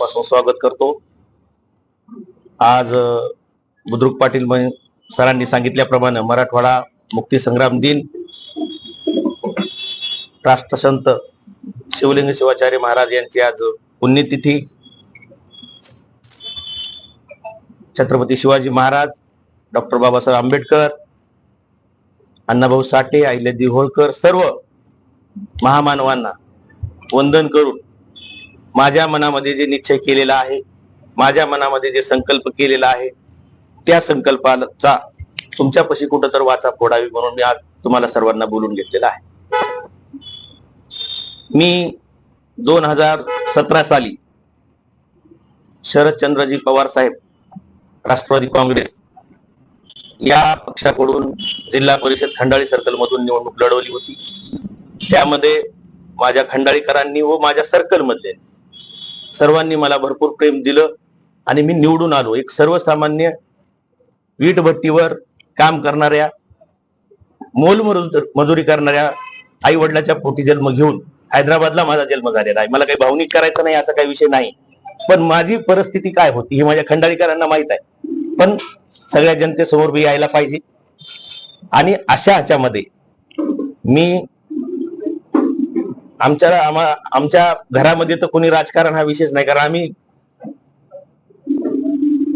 पासून स्वागत करतो. आज बुद्रुक पाटील सरांनी सांगितल्याप्रमाणे मराठवाडा मुक्ती संग्राम दिन राष्ट्रसंत शिवलिंग शिवाचार्य महाराज यांची आज पुण्यतिथी. छत्रपती शिवाजी महाराज डॉक्टर बाबासाहेब आंबेडकर अण्णाभाऊ साठे अहिल्यादेवी होळकर सर्व महामानवांना वंदन करून माझ्या मनामध्ये जे निश्चय केलेला आहे माझ्या मनामध्ये जे संकल्प केलेला आहे त्या संकल्पाचा तुमच्यापाशी कुठं तर वाचा फोडावी म्हणून मी आज तुम्हाला सर्वांना बोलून घेतलेला आहे. मी दोन हजार सतरा साली शरदचंद्रजी पवार साहेब राष्ट्रवादी काँग्रेस या पक्षाकडून जिल्हा परिषद खंडाळी सर्कल मधून निवडणूक लढवली होती. त्यामध्ये माझ्या खंडाळीकरांनी व माझ्या सर्कलमध्ये सर्वांनी मला भरपूर प्रेम दिलं आणि मी निवडून आलो. एक सर्वसामान्य वीटभट्टीवर काम करणाऱ्या मोल मजुरी करणाऱ्या आई वडिलाच्या पोटी जन्म घेऊन हैदराबादला माझा जन्म झालेला आहे. मला काही भावनिक करायचं नाही असा काही विषय नाही. पण माझी परिस्थिती काय होती हे माझ्या खंडाळीकरांना माहीत आहे. पण सगळ्या जनतेसमोर मी यायला पाहिजे. आणि अशा ह्याच्यामध्ये मी आमच्या आमच्या घरामध्ये तर कोणी राजकारण हा विषयच नाही कारण आम्ही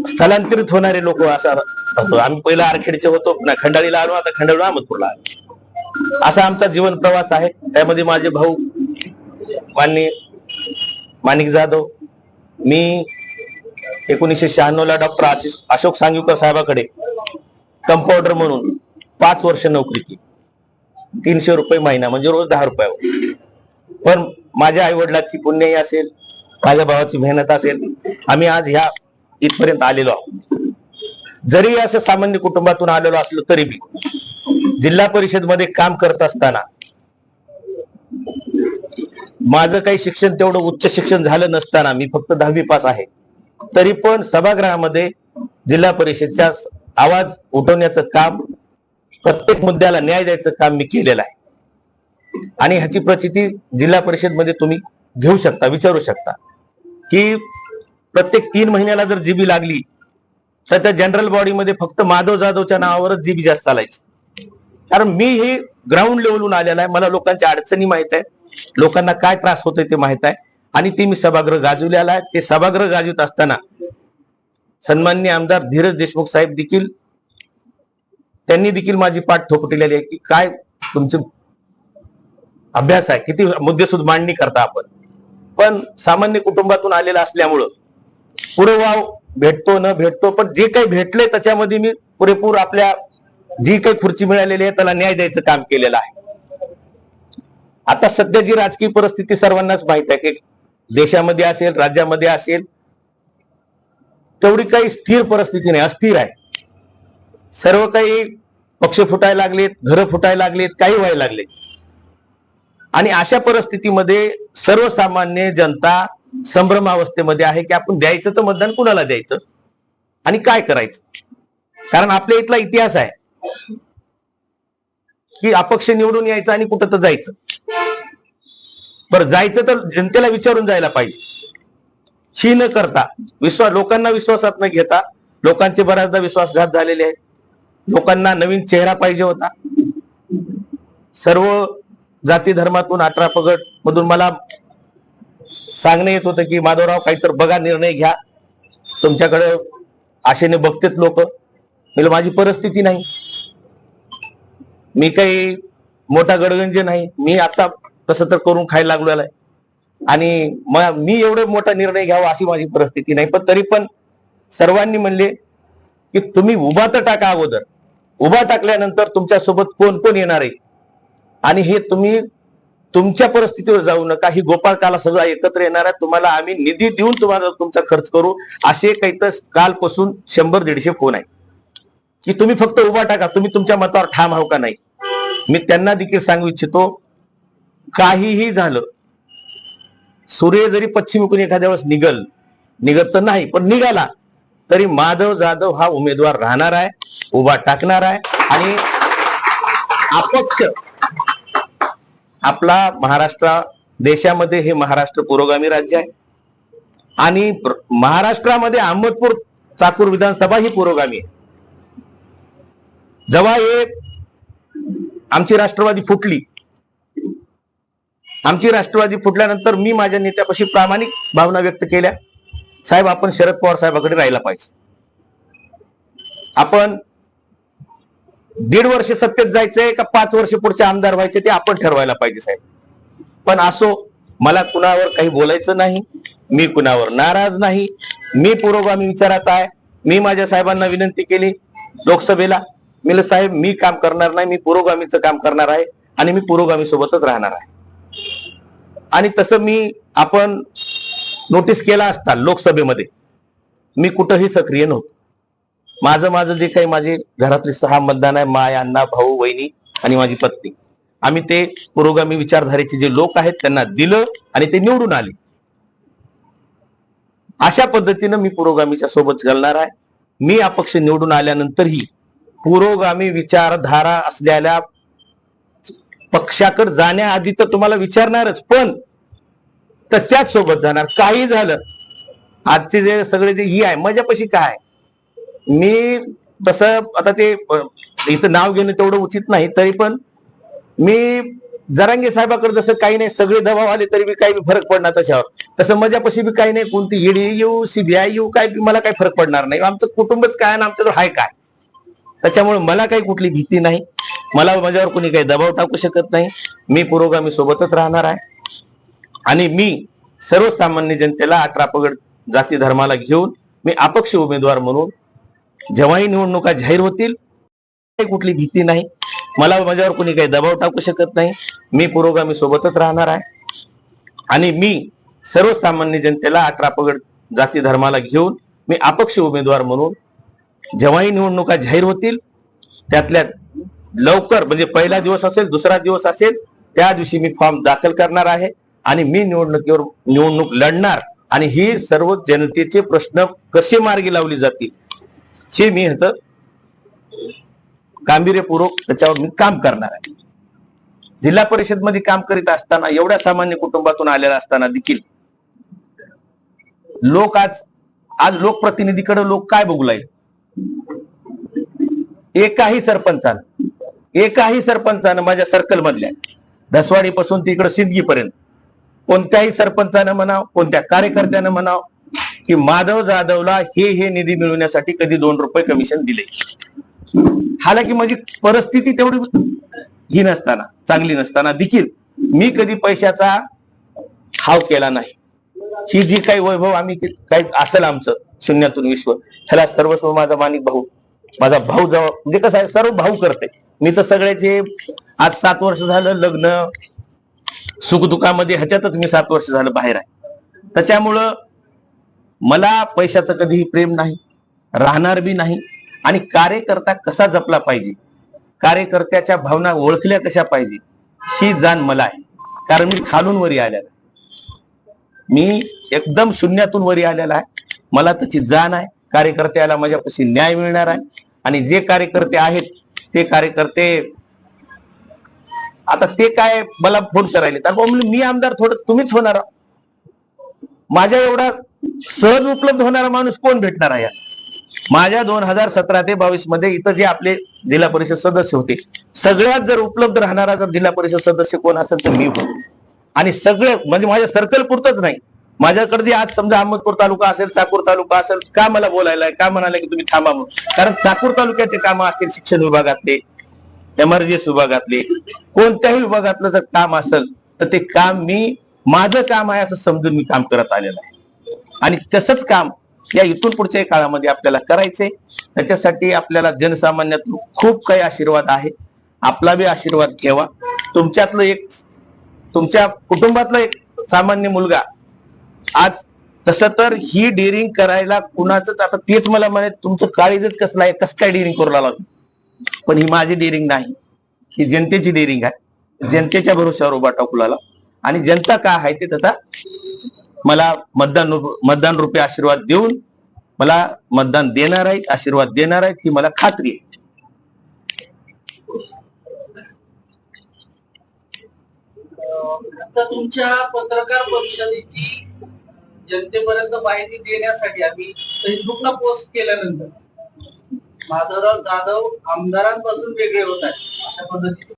स्थलांतरित होणारे लोक असा होतो. आम्ही पहिला आरखेडचे होतो ना खंडाळीला आलो आता खंडाळू अहमदपूरला आलो असा आमचा जीवन प्रवास आहे. त्यामध्ये माझे भाऊ माननीय माणिक जाधव मी एकोणीसशे शहाण्णव ला डॉक्टर आशिष अशोक सांगीवकर साहेबाकडे कंपाऊंडर म्हणून पाच वर्ष नोकरी केली. तीनशे रुपये महिना म्हणजे रोज दहा रुपयावर. पण माझ्या आई वडिलांची असेल माझ्या भावाची मेहनत असेल आम्ही आज ह्या इथपर्यंत आलेलो आहोत. जरी असं सामान्य कुटुंबातून आलेलो असलो तरी बी जिल्हा परिषदमध्ये काम करत असताना माझं काही शिक्षण तेवढं उच्च शिक्षण झालं नसताना मी फक्त दहावी पास आहे. तरी पण सभागृहामध्ये जिल्हा परिषदच्या आवाज उठवण्याचं काम प्रत्येक मुद्द्याला न्याय द्यायचं काम मी केलेलं आहे. आणि ह्याची प्रचिती जिल्हा परिषदमध्ये तुम्ही घेऊ शकता विचारू शकता. की प्रत्येक तीन महिन्याला जर जीबी लागली तर त्या जनरल बॉडीमध्ये फक्त माधव जाधवच्या नावावरच जीबी जास्त चालायची. कारण मी हे ग्राउंड लेवलहून आलेला आहे मला लोकांच्या अडचणी माहीत आहे लोकांना काय त्रास होतोय ते माहीत आहे आणि ते मी सभागृह गाजवलेला आहे. ते सभागृह गाजवत असताना सन्मान्य आमदार धीरज देशमुख साहेब देखील त्यांनी देखील माझी पाठ थोपटलेली आहे की काय तुमचं अभ्यास आहे. किती मुद्देसूद मांडणी करता आपण. पण सामान्य कुटुंबातून आलेला असल्यामुळं पुरोवाव वाव भेटतो न भेटतो पण जे काही भेटले त्याच्यामध्ये मी पुरेपूर आपल्या जी काही खुर्ची मिळालेली आहे त्याला न्याय द्यायचं काम केलेलं आहे. आता सध्या जी राजकीय परिस्थिती सर्वांनाच माहीत आहे की देशामध्ये असेल राज्यामध्ये असेल तेवढी काही स्थिर परिस्थिती नाही अस्थिर आहे. सर्व काही पक्ष फुटायला लागलेत घरं फुटायला लागलेत काही व्हायला लागले आणि अशा परिस्थितीमध्ये सर्वसामान्य जनता संभ्रमावस्थेमध्ये आहे की आपण द्यायचं तर मतदान कुणाला द्यायचं? आणि काय करायचं? कारण आपल्या इथला इतिहास आहे की अपक्ष निवडून यायचं आणि कुठं तर जायचं. बरं जायचं तर जनतेला विचारून जायला पाहिजे. ही न करता विश्वास लोकांना विश्वासात न घेता लोकांचे बऱ्याचदा विश्वासघात झालेले आहेत. लोकांना नवीन चेहरा पाहिजे होता. सर्व जाती धर्मातून अठरा पगड मधून मला सांगणे येत होतं की माधवराव काहीतरी बघा निर्णय घ्या. तुमच्याकडे आशेने बघतेत लोक. माझी परिस्थिती नाही. मी काही मोठा गडगंज नाही. मी आता कसं तर करून खायला लागलेला आहे. आणि मी एवढे मोठा निर्णय घ्यावा अशी माझी परिस्थिती नाही. पण तरी पण सर्वांनी म्हणले की तुम्ही उभा तर टाका अगोदर. उभा टाकल्यानंतर तुमच्यासोबत कोण कोण येणार आहे? आणि हे तुम्ही तुमच्या परिस्थितीवर जाऊ नका. ही गोपाळकाला सगळं एकत्र येणार आहे तुम्हाला आम्ही निधी देऊन तुम्हाला तुमचा खर्च करू. असे काही तर कालपासून शंभर दीडशे फोन आहे की तुम्ही फक्त उभा टाका. तुम्ही तुमच्या मतावर ठाम आहो का नाही? मी त्यांना देखील सांगू इच्छितो काहीही झालं सूर्य जरी पश्चिमेकडून एखाद्या वेळेस निघल निघत तर नाही पण निघाला तरी माधव जाधव हा उमेदवार राहणार आहे उभा टाकणार आहे. आणि अपक्ष आपला महाराष्ट्र देशामध्ये हे महाराष्ट्र पुरोगामी राज्य आहे. आणि महाराष्ट्रामध्ये अहमदपूर चाकूर विधानसभा ही पुरोगामी आहे. जेव्हा हे आमची राष्ट्रवादी फुटली आमची राष्ट्रवादी फुटल्यानंतर मी माझ्या नेत्यापाशी प्रामाणिक भावना व्यक्त केल्या साहेब आपण शरद पवार साहेबाकडे राहायला पाहिजे. आपण दीड वर्ष सत्तेत जायचंय का पाच वर्ष पुढचे आमदार व्हायचे ते आपण ठरवायला पाहिजे साहेब. पण असो मला कुणावर काही बोलायचं नाही मी कुणावर नाराज नाही मी पुरोगामी विचाराचा आहे मी माझ्या साहेबांना विनंती केली लोकसभेला मी साहेब मी काम करणार नाही मी पुरोगामीचं काम करणार आहे आणि मी पुरोगामी सोबतच राहणार आहे. आणि तसं मी आपण नोटीस केला असता लोकसभेमध्ये मी कुठंही सक्रिय नव्हतो. माझं माझं जे काही माझे घरातले सहा मतदान आहे माय अण्णा भाऊ वहिनी आणि माझी पत्नी. आम्ही ते पुरोगामी विचारधारेचे जे लोक आहेत त्यांना दिलं आणि ते निवडून आले. अशा पद्धतीनं मी पुरोगामीच्या सोबत घालणार आहे. मी अपक्ष निवडून आल्यानंतरही पुरोगामी विचारधारा असलेल्या पक्षाकडे जाण्याआधी तर तुम्हाला विचारणारच पण तशाच सोबत जाणार. काही झालं. आजचे जे सगळे जे ही आहे माझ्यापाशी काय मी तसं आता ते इथं नाव घेणं तेवढं उचित नाही तरी पण मी जरांगे साहेबाकडे जसं काही नाही सगळे दबाव आले तरी बी काही बी फरक पडणार त्याच्यावर. तसं माझ्यापाशी बी काही नाही कोणती ईडी येऊ सीबीआय येऊ काय बी मला काही फरक पडणार नाही. आमचं कुटुंबच काय आणि आमचं हाय काय? त्याच्यामुळे मला काही कुठली भीती नाही. मला माझ्यावर कोणी काही दबाव टाकू शकत नाही. मी पुरोगामी सोबतच राहणार आहे. आणि मी सर्वसामान्य जनतेला अठरा पगड जाती धर्माला घेऊन मी अपक्ष उमेदवार म्हणून जेव्हाही निवडणुका जाहीर होतील कुठली भीती नाही. मला माझ्यावर कोणी काही दबाव टाकू शकत नाही. मी पुरोगामी सोबतच राहणार आहे. आणि मी सर्वसामान्य जनतेला अठरा पगड जाती धर्माला घेऊन मी अपक्ष उमेदवार म्हणून जेव्हाही निवडणुका जाहीर होतील त्यातल्या लवकर म्हणजे पहिला दिवस असेल दुसरा दिवस असेल त्या दिवशी मी फॉर्म दाखल करणार आहे. आणि मी निवडणुकीवर निवडणूक लढणार. आणि ही सर्व जनतेचे प्रश्न कसे मार्गी लावली जातील? हे मी ह्याच गांभीर्यपूर्वक त्याच्यावर मी काम करणार आहे. जिल्हा परिषदमध्ये काम करीत असताना एवढ्या सामान्य कुटुंबातून आलेला असताना देखील लोक आज आज लोकप्रतिनिधीकडे लोक काय बघू लागले एकाही सरपंचानं एकाही सरपंचानं माझ्या सर्कल मधल्या दसवाडीपासून तिकडे सिंदगी पर्यंत कोणत्याही सरपंचानं म्हणाव कोणत्या कार्यकर्त्यानं म्हणाव की माधव जाधवला हे हे निधी मिळवण्यासाठी कधी दोन रुपये कमिशन दिले. हालाकी माझी म्हणजे परिस्थिती तेवढी ही नसताना चांगली नसताना देखील मी कधी पैशाचा हाव केला नाही. ही जी काही वैभव आम्ही काही असेल आमचं शून्यातून विश्व ह्याला सर्वस्व माझा मानिक भाऊ माझा भाऊ जवळ म्हणजे कसं आहे सर्व भाऊ करते. मी तर सगळ्याचे आज सात वर्ष झालं लग्न सुखदुखामध्ये ह्याच्यातच मी सात वर्ष झालं बाहेर आहे. त्याच्यामुळं मला पैशाचं कधीही प्रेम नाही राहणार बी नाही. आणि कार्यकर्ता कसा जपला पाहिजे? कार्यकर्त्याच्या भावना ओळखल्या कशा पाहिजे? ही जाण मला आहे. कारण मी खालून वरी आलेला आहे. मी एकदम शून्यातून वरी आलेला आहे. मला त्याची जाण आहे. कार्यकर्त्याला माझ्यापाशी न्याय मिळणार आहे. आणि जे कार्यकर्ते आहेत ते कार्यकर्ते आता ते काय मला फोन करायले तर मी आमदार थोडं तुम्हीच होणार आहो. माझ्या एवढा सहज उपलब्ध होणारा माणूस कोण भेटणार आहे? माझ्या दोन हजार सतरा ते बावीसमध्ये इथं जे आपले जिल्हा परिषद सदस्य होते सगळ्यात जर उपलब्ध राहणारा जर जिल्हा परिषद सदस्य कोण असेल तर मी होतो. आणि सगळं म्हणजे माझ्या सर्कल पुरतच नाही. माझ्याकडे जे आज समजा अहमदपूर तालुका असेल चाकूर तालुका असेल का मला बोलायला का म्हणाले की तुम्ही थांबा म्हणून? कारण चाकूर तालुक्याचे कामं असतील शिक्षण विभागातले एमर्जन्सी विभागातले कोणत्याही विभागातलं जर काम असेल तर ते काम मी माझं काम आहे असं समजून मी काम करत आलेलं आहे. आणि तसंच काम या इथून पुढच्या काळामध्ये आपल्याला करायचंय. त्याच्यासाठी आपल्याला जनसामान्यातून खूप काही आशीर्वाद आहे. आपला बी आशीर्वाद घ्यावा. तुमच्यातलं एक तुमच्या कुटुंबातला एक सामान्य मुलगा आज तसं तर ही डेअरिंग करायला कुणाच आता तेच मला म्हणे तुमचं काळीजच कसलं आहे कसं काय डेअरिंग करू लागला पण ही माझी डेअरिंग नाही. ही जनतेची डेअरिंग आहे. जनतेच्या भरोश्यावर उभा टाकू लागला आणि जनता काय आहे ते त्याचा मला मतदान मतदान रुपये आशीर्वाद देऊन मला मतदान देणार आहेत आशीर्वाद देणार आहेत ही मला खात्री आहे. आता तुमच्या पत्रकार परिषदेची जनतेपर्यंत माहिती देण्यासाठी आम्ही फेसबुकला पोस्ट केल्यानंतर माधवराव जाधव आमदारांपासून वेगळे होत आहेत. अशा पद्धतीने